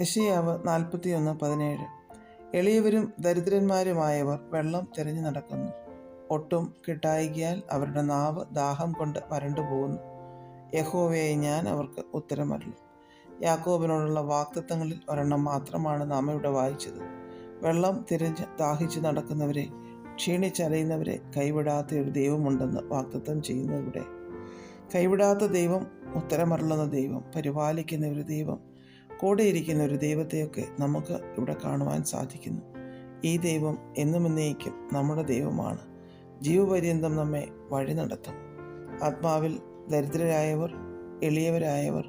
യശയാവ് നാൽപ്പത്തിയൊന്ന് പതിനേഴ്. എളിയവരും ദരിദ്രന്മാരുമായവർ വെള്ളം തിരഞ്ഞു നടക്കുന്നു. ഒട്ടും കിട്ടായികയാൽ അവരുടെ നാവ് ദാഹം കൊണ്ട് വരണ്ടു പോകുന്നു. യഹോവയെ ഞാൻ അവർക്ക് ഉത്തരമരുളും. യാക്കോബിനോടുള്ള വാക്തത്വങ്ങളിൽ ഒരെണ്ണം മാത്രമാണ് നാം ഇവിടെ വായിച്ചത്. വെള്ളം തിരഞ്ഞ് ദാഹിച്ച് നടക്കുന്നവരെ ക്ഷീണിച്ചലയുന്നവരെ കൈവിടാത്ത ഒരു ദൈവമുണ്ടെന്ന് വാക്തത്വം ചെയ്യുന്നതിവിടെ കൈവിടാത്ത ദൈവം ഉത്തരമരുളുന്ന ദൈവം പരിപാലിക്കുന്ന ഒരു ദൈവം കൂടെയിരിക്കുന്ന ഒരു ദൈവത്തെയൊക്കെ നമുക്ക് ഇവിടെ കാണുവാൻ സാധിക്കുന്നു. ഈ ദൈവം എന്നും എന്നേക്കും നമ്മുടെ ദൈവമാണ്. ജീവപര്യന്തം നമ്മെ വഴി നടത്തും. ആത്മാവിൽ ദരിദ്രരായവർ എളിയവരായവർ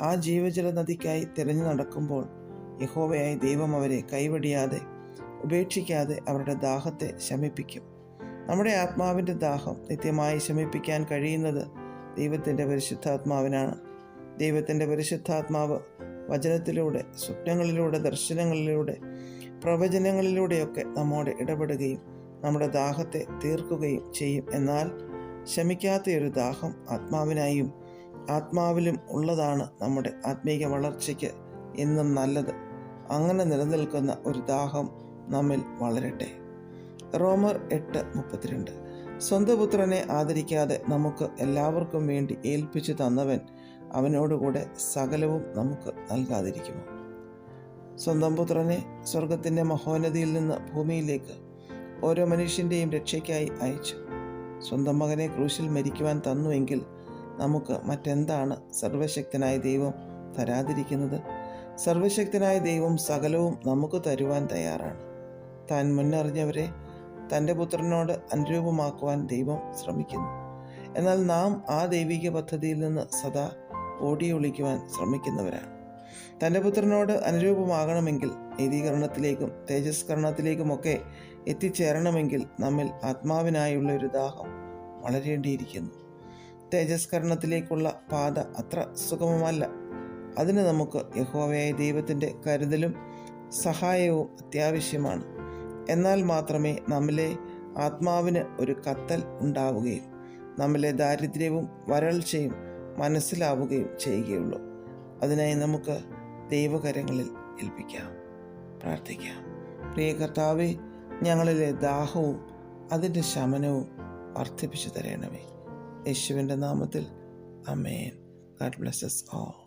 ആ ജീവജല നദിക്കായി തിരഞ്ഞു നടക്കുമ്പോൾ യഹോവയായി ദൈവം അവരെ കൈവടിയാതെ ഉപേക്ഷിക്കാതെ അവരുടെ ദാഹത്തെ ശമിപ്പിക്കും. നമ്മുടെ ആത്മാവിന്റെ ദാഹം നിത്യമായി ശമിപ്പിക്കാൻ കഴിയുന്നത് ദൈവത്തിന്റെ പരിശുദ്ധാത്മാവിനാണ്. ദൈവത്തിന്റെ പരിശുദ്ധാത്മാവ് വചനത്തിലൂടെ സ്വപ്നങ്ങളിലൂടെ ദർശനങ്ങളിലൂടെ പ്രവചനങ്ങളിലൂടെയൊക്കെ നമ്മോട് ഇടപെടുകയും നമ്മുടെ ദാഹത്തെ തീർക്കുകയും ചെയ്യും. എന്നാൽ ശമിക്കാത്ത ഒരു ദാഹം ആത്മാവിനായും ആത്മാവിലും ഉള്ളതാണ് നമ്മുടെ ആത്മീക വളർച്ചയ്ക്ക് എന്നും നല്ലത്. അങ്ങനെ നിലനിൽക്കുന്ന ഒരു ദാഹം നമ്മിൽ വളരട്ടെ. റോമർ എട്ട് മുപ്പത്തിരണ്ട്. സ്വന്തപുത്രനെ ആദരിക്കാതെ നമുക്ക് എല്ലാവർക്കും വേണ്ടി ഏൽപ്പിച്ചു തന്നവൻ അവനോടുകൂടെ സകലവും നമുക്ക് നൽകാതിരിക്കുമോ? സ്വന്തം പുത്രനെ സ്വർഗത്തിന്റെ മഹോന്നതിയിൽ നിന്ന് ഭൂമിയിലേക്ക് ഓരോ മനുഷ്യന്റെയും രക്ഷയ്ക്കായി അയച്ചു. സ്വന്തം മകനെ ക്രൂശിൽ മരിക്കുവാൻ തന്നുവെങ്കിൽ നമുക്ക് മറ്റെന്താണ് സർവശക്തനായ ദൈവം തരാതിരിക്കുന്നത്? സർവശക്തനായ ദൈവം സകലവും നമുക്ക് തരുവാൻ തയ്യാറാണ്. താൻ മുന്നറിഞ്ഞവരെ തന്റെ പുത്രനോട് അനുരൂപമാക്കുവാൻ ദൈവം ശ്രമിക്കുന്നു. എന്നാൽ നാം ആ ദൈവിക പദ്ധതിയിൽ നിന്ന് സദാ ഓടിയൊളിക്കുവാൻ ശ്രമിക്കുന്നവരാണ്. തന്റെ പുത്രനോട് അനുരൂപമാകണമെങ്കിൽ നീതീകരണത്തിലേക്കും തേജസ്കരണത്തിലേക്കുമൊക്കെ എത്തിച്ചേരണമെങ്കിൽ നമ്മിൽ ആത്മാവിനായുള്ള ഒരു ദാഹം വളരേണ്ടിയിരിക്കുന്നു. തേജസ്കരണത്തിലേക്കുള്ള പാത അത്ര സുഗമമല്ല. അതിന് നമുക്ക് യഹോവയായ ദൈവത്തിന്റെ കരുതലും സഹായവും അത്യാവശ്യമാണ്. എന്നാൽ മാത്രമേ നമ്മിലെ ആത്മാവിന് ഒരു കത്തൽ ഉണ്ടാവുകയും നമ്മിലെ ദാരിദ്ര്യവും വരൾച്ചയും മനസ്സിലാവുകയും ചെയ്യുകയുള്ളൂ. അതിനായി നമുക്ക് ദൈവകരങ്ങളിൽ ഏൽപ്പിക്കാം പ്രാർത്ഥിക്കാം. പ്രിയ കർത്താവെ ഞങ്ങളിലെ ദാഹവും അതിന്റെ ശമനവും വർദ്ധിപ്പിച്ചു തരണമേ. യേശുവിന്റെ നാമത്തിൽ അമേൻ ഗാഡ് ബ്ലെസ്സസ് ഓൾ